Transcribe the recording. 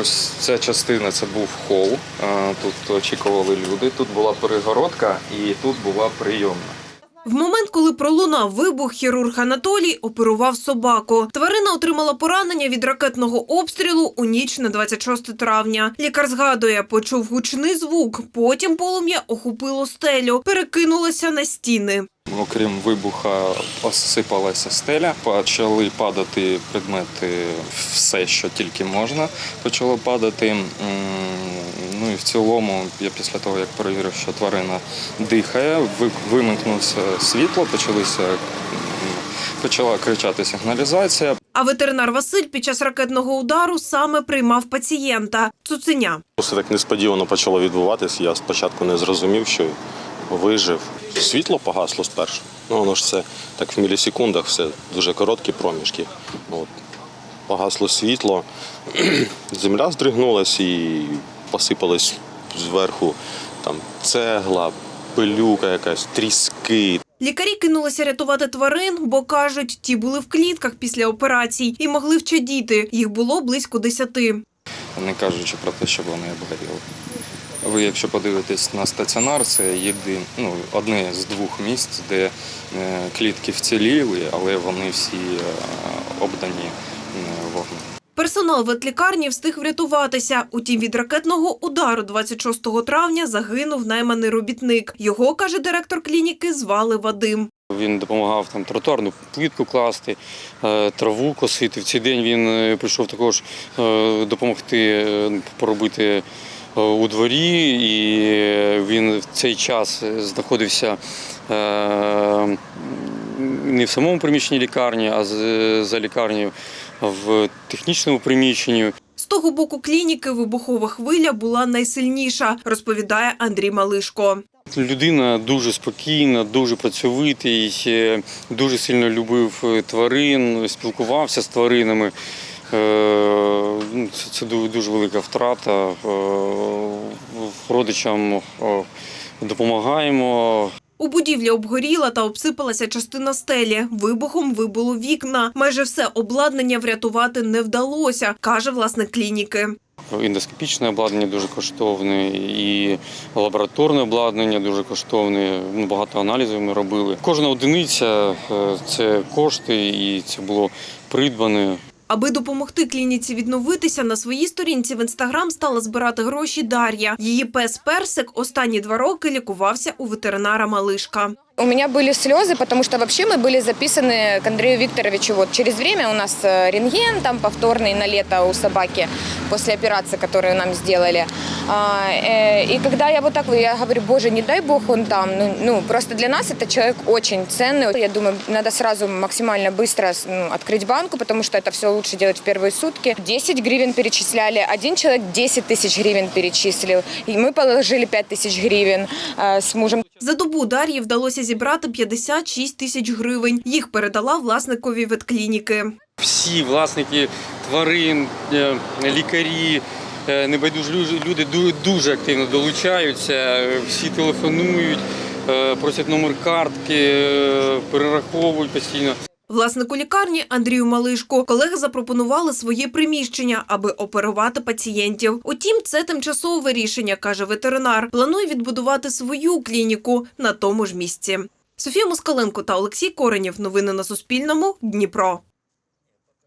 Ось ця частина це був хол. Тут очікували люди. Тут була перегородка і тут була прийомна. В момент, коли пролунав вибух, хірург Анатолій оперував собаку. Тварина отримала поранення від ракетного обстрілу у ніч на 26 травня. Лікар згадує, почув гучний звук. Потім полум'я охопило стелю, перекинулося на стіни. Окрім вибуха, посипалася стеля, почали падати предмети, все, що тільки можна, почало падати. Ну і в цілому, я після того, як перевірив, що тварина дихає, ви- вимкнувся світло, почалися, почала кричати сигналізація. А ветеринар Василь під час ракетного удару саме приймав пацієнта цуценя. Все так несподівано почало відбуватись. Я спочатку не зрозумів, що вижив. Світло погасло спершу. Ну воно ж це так в мілісекундах, все дуже короткі проміжки. От. Погасло світло, земля здригнулась і посипались зверху там цегла, пилюка якась, тріски. Лікарі кинулися рятувати тварин, бо кажуть, ті були в клітках після операцій і могли вчадіти. Їх було близько десяти. не кажучи про те, що вони обгоріли. Ви, якщо подивитесь на стаціонар, це єдин, ну, одне з двох місць, де е, клітки вціліли, але вони всі е, обдані е, вогнем. Персонал ветлікарні встиг врятуватися. Утім, від ракетного удару 26 травня загинув найманий робітник. Його, каже директор клініки, звали Вадим. Він допомагав там тротуарну плитку класти, траву косити. В цей день він прийшов також допомогти поробити у дворі, і він в цей час знаходився е, не в самому приміщенні лікарні, а за лікарнею в технічному приміщенні. З того боку клініки вибухова хвиля була найсильніша, розповідає Андрій Малишко. Людина дуже спокійна, дуже працьовитий, е, дуже сильно любив е, тварин, спілкувався з тваринами. Е, ну, Це, це дуже велика втрата. Е, Родичам е, допомагаємо. У будівлі обгоріла та обсипалася частина стелі. Вибухом вибуло вікна. Майже все обладнання врятувати не вдалося, каже власник клініки. Ендоскопічне обладнання дуже коштовне, і лабораторне обладнання дуже коштовне. Ну, Багато аналізів ми робили. Кожна одиниця це кошти, і це було придбане. Аби допомогти клініці відновитися, на своїй сторінці в інстаграм стала збирати гроші Дар'я. Її пес Персик останні два роки лікувався у ветеринара Малишка. У меня были слезы, потому что вообще мы были записаны к Андрею Викторовичу. Вот через время у нас э, рентген там повторный на лето у собаки после операции, которую нам сделали. А, э, и когда я вот так, я говорю, боже, не дай бог он там. Ну, ну, просто для нас это человек очень ценный. Я думаю, надо сразу максимально быстро ну, открыть банку, потому что это все лучше делать в первые сутки. 10 гривен перечисляли, один человек 10 тысяч гривен перечислил. И мы положили 5 тысяч гривен э, с мужем. За добу Дар'ї вдалося зібрати 56 тисяч гривень. Їх передала власникові ветклініки. всі власники тварин, е, лікарі, е, небайдужі лю- люди ду- дуже активно долучаються, е, всі телефонують, е, просять номер картки, е, перераховують постійно. Власнику лікарні Андрію Малишку колеги запропонували своє приміщення, аби оперувати пацієнтів. Утім, це тимчасове рішення, каже ветеринар. Планує відбудувати свою клініку на тому ж місці. Софія Москаленко та Олексій Коренєв. Новини на Суспільному. Дніпро.